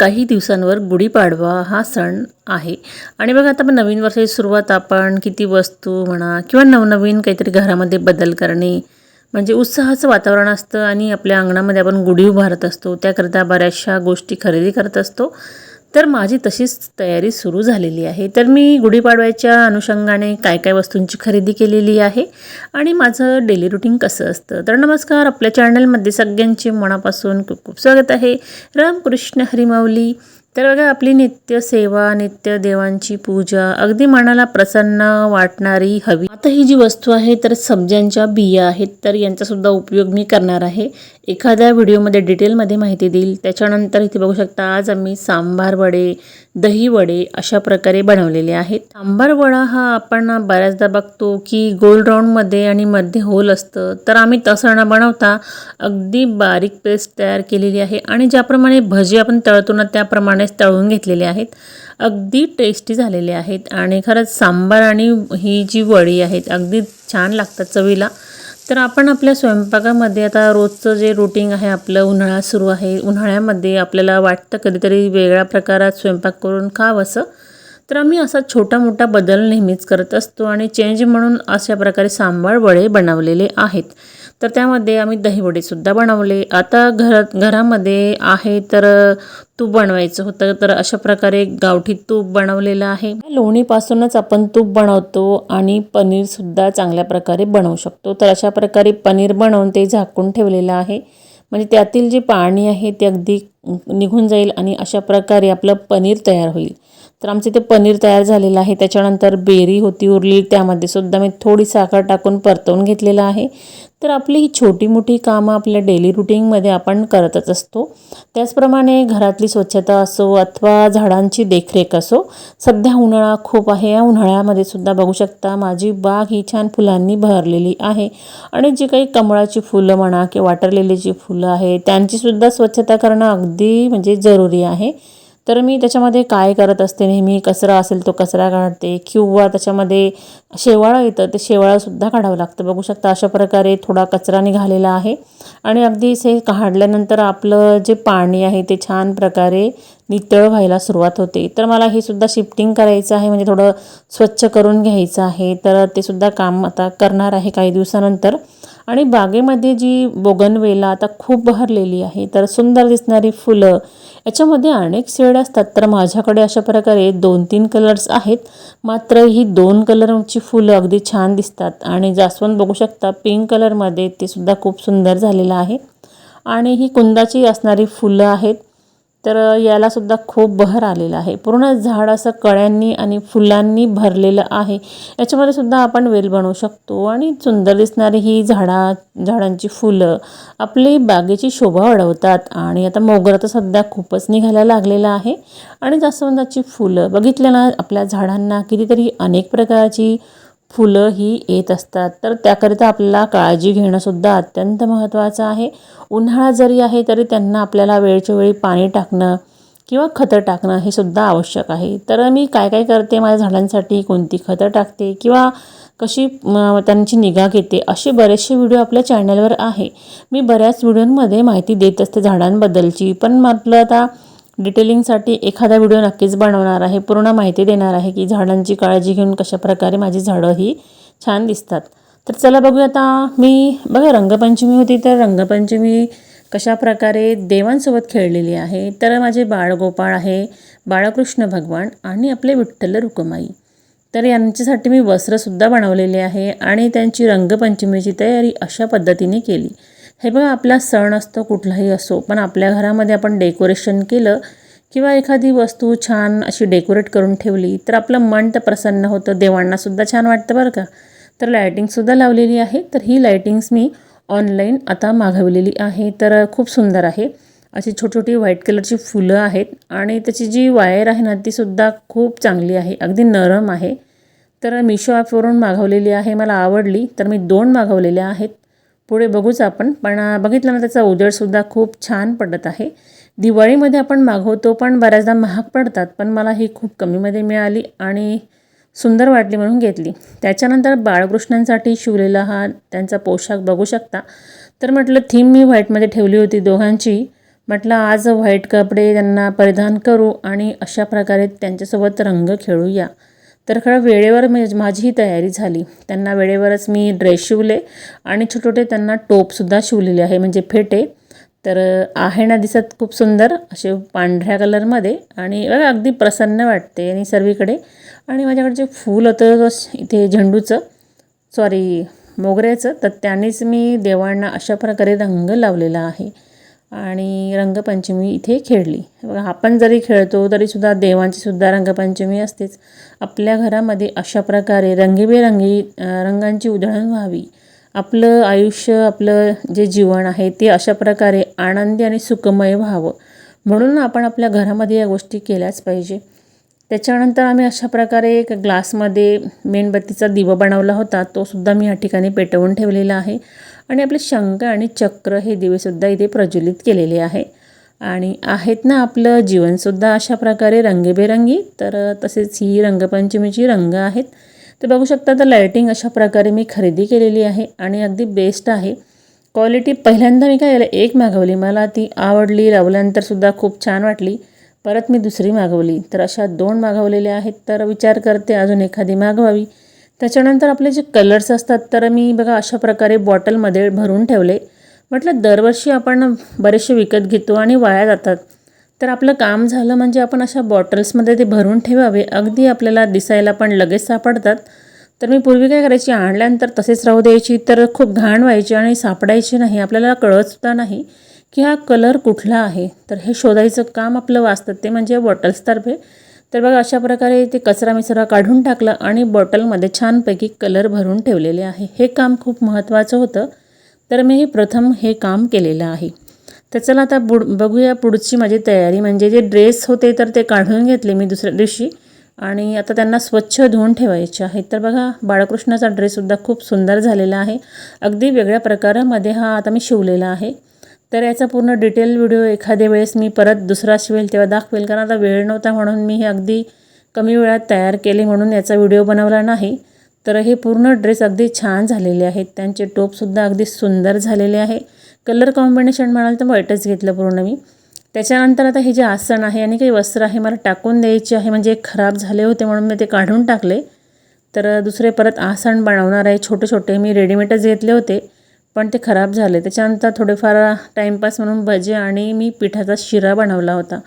काही दिवसांवर गुढीपाडवा हा सण आहे. आणि बघा आता आपण नवीन वर्षाची सुरुवात आपण किती वस्तू म्हणा किंवा नवनवीन काहीतरी घरामध्ये बदल करणे म्हणजे उत्साहाचं वातावरण असतं आणि आपल्या अंगणामध्ये आपण गुढी उभारत असतो. त्याकरिता बऱ्याचशा गोष्टी खरेदी करत असतो. तर माझी तशीच तयारी सुरू झालेली आहे. तर मी गुढीपाडव्याच्या अनुषंगाने काय काय वस्तूंची खरेदी केलेली आहे आणि माझं डेली रुटीन कसं असतं. तर नमस्कार आपल्या चॅनलमध्ये सगळ्यांचे मनापासून खूप खूप स्वागत आहे. रामकृष्ण हरिमाऊली. तर बघा आपली नित्य सेवा नित्य देवांची पूजा अगदी मनाला प्रसन्न वाटणारी हवी. आता ही जी वस्तू आहे तर सब्ज्यांच्या बिया आहेत तर यांचासुद्धा उपयोग मी करणार आहे. एखाद्या व्हिडिओमध्ये डिटेलमध्ये माहिती देईल. त्याच्यानंतर इथे बघू शकता आज आम्ही सांबार वडे दही वडे अशा प्रकारे बनवलेले आहेत. सांबार वडा हा आपण बऱ्याचदा बघतो की गोल राऊंडमध्ये आणि मध्ये होल असतं. तर आम्ही तसं न बनवता अगदी बारीक पेस्ट तयार केलेली आहे आणि ज्याप्रमाणे भजी आपण तळतो ना त्याप्रमाणेच तळून घेतलेले आहेत. अगदी टेस्टी झालेले आहेत आणि खरंच सांबार आणि ही जी वडी आहेत अगदी छान लागतात चवीला. तर आपण आपल्या स्वयंपाकामध्ये आता रोजचं जे रुटीन आहे आपलं उन्हाळा सुरू आहे. उन्हाळ्यामध्ये आपल्याला वाटतं कधीतरी वेगळ्या प्रकारात स्वयंपाक करून खावंसं तर आम्ही असा छोटा मोठा बदल नेहमीच करत असतो आणि चेंज म्हणून अशा प्रकारे सांबार वडे बनवलेले आहेत. तर त्यामध्ये आम्ही दहीवडेसुद्धा बनवले. आता घरात घरामध्ये आहे तर तूप बनवायचं होतं. तर अशा प्रकारे गावठी तूप बनवलेलं आहे. लोणीपासूनच आपण तूप बनवतो आणि पनीरसुद्धा चांगल्या प्रकारे बनवू शकतो. तर अशा प्रकारे पनीर बनवून ते झाकून ठेवलेलं आहे. म्हणजे त्यातील जे पाणी आहे ते अगदी निघून जाईल आणि अशा प्रकारे आपलं पनीर तयार होईल. तर आमचं ते पनीर तयार झालेलं आहे. त्याच्यानंतर बेरी होती उरली त्यामध्ये सुद्धा मी थोडी साखर टाकून परतवून घेतलेलं आहे. तर आपली ही छोटी मोठी कामं आपल्या डेली रुटीनमध्ये आपण करतच असतो. त्याचप्रमाणे घरातली स्वच्छता असो अथवा झाडांची देखरेख असो सध्या उन्हाळा खूप आहे. या उन्हाळ्यामध्ये सुद्धा बघू शकता माझी बाग ही छान फुलांनी बहरलेली आहे आणि जी काही कमळाची फुलं म्हणा किंवा वाटर लिलीची फुलं आहे त्यांचीसुद्धा स्वच्छता करणं अगदी म्हणजे जरुरी आहे. तर मी त्याच्यामध्ये काय करत असते? नेहमी कचरा असेल तो कचरा काढते किंवा त्याच्यामध्ये शेवाळं येतं ते शेवाळंसुद्धा काढावं लागतं. बघू शकता अशा प्रकारे थोडा कचरा निघालेला आहे. आणि अगदी हे काढल्यानंतर आपलं जे पाणी आहे ते छान प्रकारे नितळ व्हायला सुरुवात होते. तर मला हे सुद्धा शिफ्टिंग करायचं आहे म्हणजे थोडं स्वच्छ करून घ्यायचं आहे. तर ते सुद्धा काम आता करणार आहे काही दिवसानंतर. आणि बागेमध्ये जी बोगनवेला आता खूप बहरलेली आहे तर सुंदर दिसणारी फुलं याच्यामध्ये अनेक शेड असतात. तर माझ्याकडे अशा प्रकारे दोन तीन कलर्स आहेत. मात्र ही दोन कलरची फुलं अगदी छान दिसतात. आणि जास्वंद बघू शकता पिंक कलरमध्ये ते सुद्धा खूप सुंदर झालेलं आहे. आणि ही कुंदाची असणारी फुलं आहेत. तर यालासुद्धा खूप बहर आलेला आहे. पूर्ण झाड असं कळ्यांनी आणि फुलांनी भरलेलं आहे. याच्यामध्ये सुद्धा आपण वेल बनवू शकतो आणि सुंदर दिसणारी ही झाडा झाडांची फुलं आपली बागेची शोभा वाढवतात. आणि आता मोगरा तर सध्या खूपच निघायला लागलेला आहे. आणि जास्वंदाची फुलं बघितलं ना आपल्या झाडांना कितीतरी अनेक प्रकारची फुलं ही येत असतात. तर त्याकरिता आपल्याला काळजी घेणंसुद्धा अत्यंत महत्त्वाचं आहे. उन्हाळा जरी आहे तरी त्यांना आपल्याला वेळच्या वेळी पाणी टाकणं किंवा खतं टाकणं हे सुद्धा आवश्यक आहे. तर मी काय काय करते? माझ्या झाडांसाठी कोणती खतं टाकते? किंवा कशी त्यांची निगा घेते? असे बरेचसे व्हिडिओ आपल्या चॅनलवर आहे. मी बऱ्याच व्हिडिओंमध्ये माहिती देत असते झाडांबद्दलची. पण म्हटलं आता डिटेलिंगसाठी एखादा व्हिडिओ नक्कीच बनवणार आहे पूर्ण माहिती देणार आहे की झाडांची काळजी घेऊन कशाप्रकारे माझी झाडं ही छान दिसतात. तर चला बघूया आता मी बघा रंगपंचमी होती तर रंगपंचमी कशा प्रकारे देवांसोबत खेळलेली आहे. तर माझे बाळगोपाळ आहे बाळकृष्ण भगवान आणि आपले विठ्ठल रुकमाई. तर यांच्यासाठी मी वस्त्रसुद्धा बनवलेले आहे आणि त्यांची रंगपंचमीची तयारी अशा पद्धतीने केली. हे बघा आपला सण असतो कुठलाही असो पण आपल्या घरामध्ये आपण डेकोरेशन केलं किंवा एखादी वस्तू छान अशी डेकोरेट करून ठेवली तर आपलं मन तर प्रसन्न होतं. देवांनासुद्धा छान वाटतं बरं का. तर लायटिंगसुद्धा लावलेली आहे. तर ही लायटिंग्स मी ऑनलाईन आता मागवलेली आहे. तर खूप सुंदर आहे. अशी छोटी छोटी व्हाईट कलरची फुलं आहेत आणि त्याची जी वायर आहे ना तीसुद्धा खूप चांगली आहे. अगदी नरम आहे. तर मिशो ॲपवरून मागवलेली आहे. मला आवडली. तर मी दोन मागवलेल्या आहेत. पुढे बघूच आपण. पण बघितलं ना त्याचा उजेडसुद्धा खूप छान पडत आहे. दिवाळीमध्ये आपण मागवतो पण बऱ्याचदा महाग पडतात. पण मला ही खूप कमीमध्ये मिळाली आणि सुंदर वाटली म्हणून घेतली. त्याच्यानंतर बाळकृष्णांसाठी शिवलेला हा त्यांचा पोशाख बघू शकता. तर म्हटलं थीम मी व्हाईटमध्ये ठेवली होती दोघांची. म्हटलं आज व्हाईट कपडे त्यांना परिधान करू आणि अशा प्रकारे त्यांच्यासोबत रंग खेळूया. तर खरं वेळेवर माझीही माझी ही तयारी झाली. त्यांना वेळेवरच मी ड्रेस शिवले आणि छोटे छोटे त्यांना टोपसुद्धा शिवलेले आहे. म्हणजे फेटे. तर आहे ना दिसत खूप सुंदर असे पांढऱ्या कलरमध्ये आणि बघा अगदी प्रसन्न वाटते आणि सर्वीकडे. आणि माझ्याकडे जे फूल होतं इथे झेंडूचं सॉरी मोगऱ्याचं तर त्यानेच मी देवांना अशा प्रकारे रंग लावलेला आहे. आणि रंगपंचमी इथे खेळली. बघा आपण जरी खेळतो तरीसुद्धा देवांचीसुद्धा रंगपंचमी असतेच. आपल्या घरामध्ये अशा प्रकारे रंगीबेरंगी रंगांची उधळण व्हावी. आपलं आयुष्य आपलं जे जीवन आहे ते अशा प्रकारे आनंदी आणि सुखमय व्हावं. म्हणून आपण आपल्या घरामध्ये या गोष्टी केल्याच पाहिजे. त्याच्यानंतर आम्ही अशा प्रकारे एक ग्लासमध्ये मेणबत्तीचा दिवा बनवला होता. तो सुद्धा मी या ठिकाणी पेटवून ठेवलेला आहे. आणि आपले शंख आणि चक्र हे दिवेसुद्धा इथे प्रज्वलित केलेले आहे. आणि आहेत ना आपलं जीवनसुद्धा अशा प्रकारे रंगीबेरंगी तर तसेच ही रंगपंचमीची रंग आहेत. तर बघू शकता तर लायटिंग अशा प्रकारे मी खरेदी केलेली आहे आणि अगदी बेस्ट आहे. क्वालिटी पहिल्यांदा मी काय केलं एक मागवली मला ती आवडली लावल्यानंतरसुद्धा खूप छान वाटली. परत मी दुसरी मागवली तर अशा दोन मागवलेल्या आहेत. तर विचार करते अजून एखादी मागवावी. त्याच्यानंतर आपले जे कलर्स असतात तर मी बघा अशा प्रकारे बॉटलमध्ये भरून ठेवले. म्हटलं दरवर्षी आपण बरेचसे विकत घेतो आणि वाया जातात. तर आपलं काम झालं म्हणजे आपण अशा बॉटल्समध्ये ते भरून ठेवावे. अगदी आपल्याला दिसायला पण लगेच सापडतात. तर मी पूर्वी काय करायची? आणल्यानंतर तसेच राहू द्यायची. तर खूप घाण व्हायची आणि सापडायची नाही. आपल्याला कळतसुद्धा नाही की हा कलर कुठला आहे. तर हे शोधायचं काम आपलं वाचतं. ते म्हणजे बॉटल्सतर्फे तर बघा अशा प्रकारे ते कचरा मिसरा काढून टाकलं आणि बॉटलमध्ये छानपैकी कलर भरून ठेवलेले आहे. हे काम खूप महत्त्वाचं होतं. तर मी हे प्रथम हे काम केलेलं आहे. तर चला आता बुड बघूया पुढची माझी तयारी. म्हणजे जे ड्रेस होते तर ते काढून घेतले मी दुसऱ्या दिवशी. आणि आता त्यांना स्वच्छ धुवून ठेवायचे आहेत तर बघा बाळकृष्णाचा ड्रेससुद्धा खूप सुंदर झालेला आहे. अगदी वेगळ्या प्रकारामध्ये हा आता मी शिवलेला आहे. तर याचा पूर्ण डिटेल व्हिडिओ एखाद्या वेळेस मी परत दुसरा शिवेल तेव्हा दाखवेल कारण आता वेळ नव्हता म्हणून मी हे अगदी कमी वेळात तयार केले म्हणून याचा व्हिडिओ बनवला नाही. तर हे पूर्ण ड्रेस अगदी छान झालेले आहेत. त्यांचे टोपसुद्धा अगदी सुंदर झालेले आहे. कलर कॉम्बिनेशन म्हणाल तर वाईटच घेतलं पूर्ण मी. त्याच्यानंतर आता हे जे आसन आहे आणि काही वस्त्र आहे मला टाकून द्यायचे आहे म्हणजे खराब झाले होते म्हणून मी ते काढून टाकले. तर दुसरे परत आसन बनवणार आहे. छोटे छोटे मी रेडीमेडच घेतले होते. पण ते खराब झाले. त्याच्यानंतर थोडेफार टाईमपास म्हणून भजे आणि मी पिठाचा शिरा बनवला होता.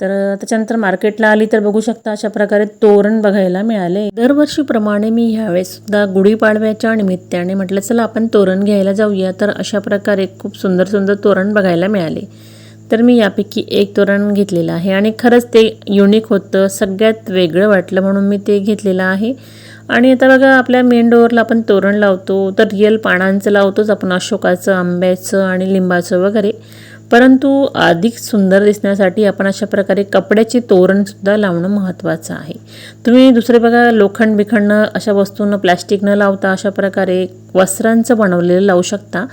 तर त्याच्यानंतर मार्केटला आली तर बघू शकता अशा प्रकारे तोरण बघायला मिळाले. दरवर्षीप्रमाणे मी ह्यावेळेससुद्धा गुढीपाडव्याच्या निमित्ताने म्हटलं चला आपण तोरण घ्यायला जाऊया. तर अशा प्रकारे खूप सुंदर सुंदर तोरण बघायला मिळाले. तर मी यापैकी एक तोरण घेतलेलं आहे आणि खरंच ते युनिक होतं सगळ्यात वेगळं वाटलं म्हणून मी ते घेतलेलं आहे. आणि आता बघा आपल्या मेन डोअरला आपण तोरण लावतो तर रिअल पानांचं लावतोच आपण अशोकाचं आंब्याचं आणि लिंबाचं वगैरे. परंतु अधिक सुंदर दिसण्यासाठी आपण अशा प्रकारे कपड्याचे तोरणसुद्धा लावणं महत्त्वाचं आहे. तुम्ही दुसरे बघा लोखंड बिखंडनं अशा वस्तूंना प्लॅस्टिक न लावता अशा प्रकारे वस्त्रांचं बनवलेलं लावू शकता.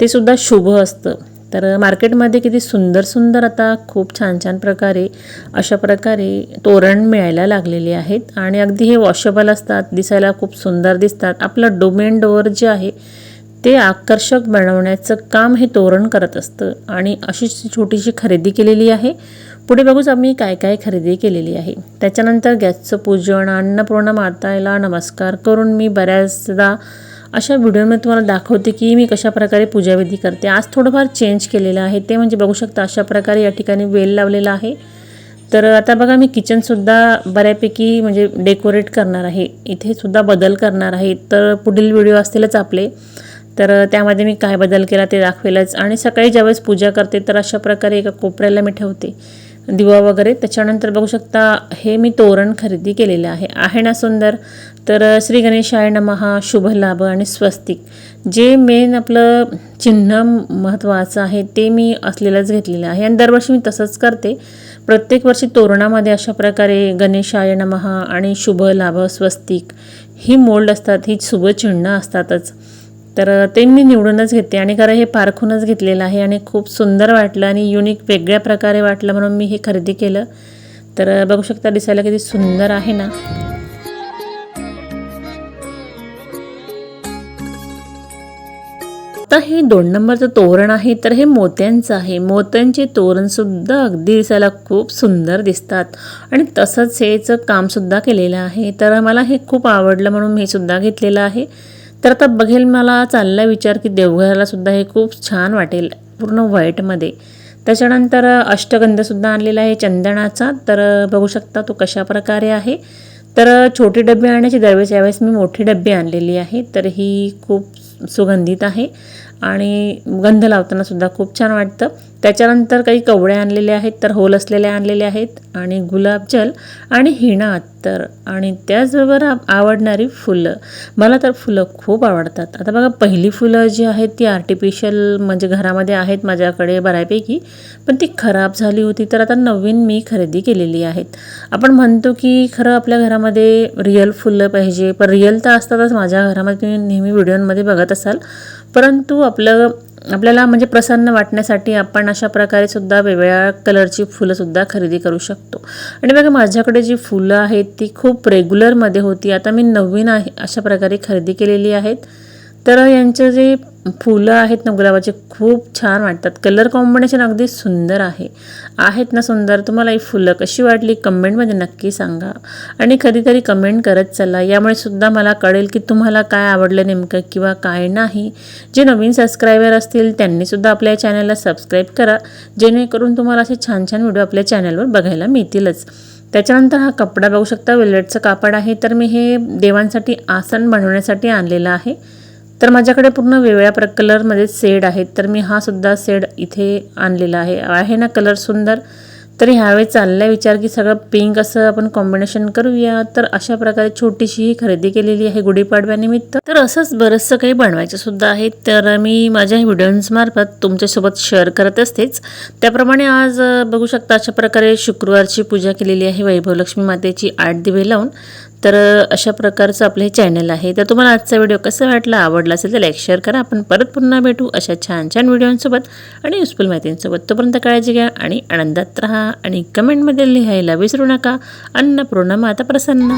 ते सुद्धा शुभ असतं. तर मार्केटमध्ये किती सुंदर सुंदर आता खूप छान छान प्रकारे अशा प्रकारे तोरण मिळायला लागलेले आहेत. आणि अगदी हे वॉशेबल असतात दिसायला खूप सुंदर दिसतात. आपलं डोमेन डोअर जे आहे ते आकर्षक बनवण्याचं काम हे तोरण करत असतं. आणि अशी छोटीशी खरेदी केलेली आहे. पुढे बघूच आम्ही काय काय खरेदी केलेली आहे. त्याच्यानंतर गॅसचं पूजन अन्नपूर्ण माताला नमस्कार करून मी बऱ्याचदा अशा व्हिडिओमध्ये तुम्हाला दाखवते की मी कशाप्रकारे पूजाविधी करते. आज थोडंफार चेंज केलेलं आहे. ते म्हणजे बघू शकता अशा प्रकारे या ठिकाणी वेल लावलेला आहे. तर आता बघा मी किचनसुद्धा बऱ्यापैकी म्हणजे डेकोरेट करणार आहे. इथे सुद्धा बदल करणार आहे. तर पुढील व्हिडिओ असतीलच आपले. तर त्यामध्ये मी काय बदल केला ते दाखवेलच. आणि सकाळी ज्यावेळेस पूजा करते तर अशा प्रकारे एका कोपऱ्याला मी ठेवते. दिवा वगैरे. त्याच्यानंतर बघू शकता हे मी तोरण खरेदी केलेलं आहे. आहे ना सुंदर? तर श्री गणेशाय नमहा शुभ लाभ आणि स्वस्तिक. जे मेन आपलं चिन्ह महत्त्वाचं आहे ते मी असलेलंच घेतलेलं आहे. आणि दरवर्षी मी तसंच करते. प्रत्येक वर्षी तोरणामध्ये अशा प्रकारे गणेशाय नमहा आणि शुभ लाभ स्वस्तिक ही मोल्ड असतात ही शुभचिन्ह असतातच. तर ते मी निवडूनच घेते आणि खरं हे पारखूनच घेतलेलं आहे आणि खूप सुंदर वाटलं आणि युनिक वेगळ्या प्रकारे वाटलं म्हणून मी हे खरेदी केलं. तर बघू शकता दिसायला किती सुंदर आहे ना. आता हे दोन नंबरचं तोरण आहे. तर हे मोत्यांचं आहे. मोत्यांचे तोरणसुद्धा अगदी दिसायला खूप सुंदर दिसतात. आणि तसंच हेचं कामसुद्धा केलेलं आहे. तर मला हे खूप आवडलं म्हणून मी सुद्धा घेतलेलं आहे. तर आता बघेल मला चालला विचार की देवघराला सुद्धा हे खूप छान वाटेल पूर्ण व्हाईटमध्ये. त्याच्यानंतर अष्टगंधसुद्धा आणलेला आहे चंदनाचा. तर बघू शकता तो कशा प्रकारे आहे. तर छोटे डबे आणण्याची दरवेळेस यावेळेस मी मोठी डबे आणलेली आहे. तर ही खूप सुगंधित आहे. आणि गंध लावताना सुद्धा खूप छान वाटतं. त्याच्यानंतर काही कवड्या आणलेल्या आहेत तर होल असलेल्या आणलेल्या आहेत आणि गुलाबजल आणि हिणा अत्तर आणि त्याचबरोबर आवडणारी फुलं. मला तर फुलं खूप आवडतात. आता बघा पहिली फुलं जी आहेत ती आर्टिफिशियल म्हणजे घरामध्ये आहेत माझ्याकडे बऱ्यापैकी पण ती खराब झाली होती तर आता नवीन मी खरेदी केलेली आहेत. आपण म्हणतो की खरं आपल्या घरामध्ये रिअल फुलं पाहिजे पण रिअल तर असतातच. माझ्या घरामध्ये तुम्ही नेहमी व्हिडिओमध्ये बघत असाल. परंतु आपलं आपल्याला म्हणजे प्रसन्न वाटण्यासाठी आपण अशा प्रकारे सुद्धा वेगवेगळ्या कलरची फुलंसुद्धा खरेदी करू शकतो. आणि बघा माझ्याकडे जी फुलं आहेत ती खूप रेग्युलरमध्ये होती. आता मी नवीन आहे अशा प्रकारे खरेदी केलेली आहेत. तर यांचं जे फुलं आहेत ना गुलाबाचे खूप छान वाटतात. कलर कॉम्बिनेशन अगदी सुंदर आहे. आहेत ना सुंदर? तुम्हाला ही फुलं कशी वाटली कमेंटमध्ये नक्की सांगा. आणि कधीतरी कमेंट करत चला. यामुळे सुद्धा मला कळेल की तुम्हाला काय आवडलं नेमकं किंवा काय नाही. जे नवीन सबस्क्रायबर असतील त्यांनीसुद्धा आपल्या चॅनलला सबस्क्राईब करा. जेणेकरून तुम्हाला असे छान छान व्हिडिओ आपल्या चॅनलवर बघायला मिळतीलच. त्याच्यानंतर हा कपडा बघू शकता. वेल्वेटचं कापड आहे. तर मी हे देवांसाठी आसन बनवण्यासाठी आणलेलं आहे. तर माझ्याकडे पूर्ण वेगळ्या प्र कलरमध्ये सेड आहेत. तर मी हा सुद्धा सेड इथे आणलेला आहे. आहे ना कलर सुंदर? तर ह्यावेळी चाललाय विचार की सगळं पिंक असं आपण कॉम्बिनेशन करूया. तर अशा प्रकारे छोटीशी ही खरेदी केलेली आहे गुढीपाडव्यानिमित्त. तर असंच बरंचसं काही बनवायचं सुद्धा आहे. तर मी माझ्या व्हिडिओजमार्फत तुमच्यासोबत शेअर करत असतेच. त्याप्रमाणे आज बघू शकता अशा प्रकारे शुक्रवारची पूजा केलेली आहे वैभवलक्ष्मी मातेची आठ दिवे लावून. तर अशा प्रकारचं आपलं हे चॅनल आहे. तर तुम्हाला आजचा व्हिडिओ कसा वाटला आवडला असेल तर लाईक शेअर करा. आपण परत पुन्हा भेटू अशा छान छान व्हिडिओंसोबत आणि युजफुल माहितींसोबत. तोपर्यंत काळजी घ्या आणि आनंदात राहा आणि कमेंटमध्ये लिहायला विसरू नका. अन्नपूर्णा माता प्रसन्न.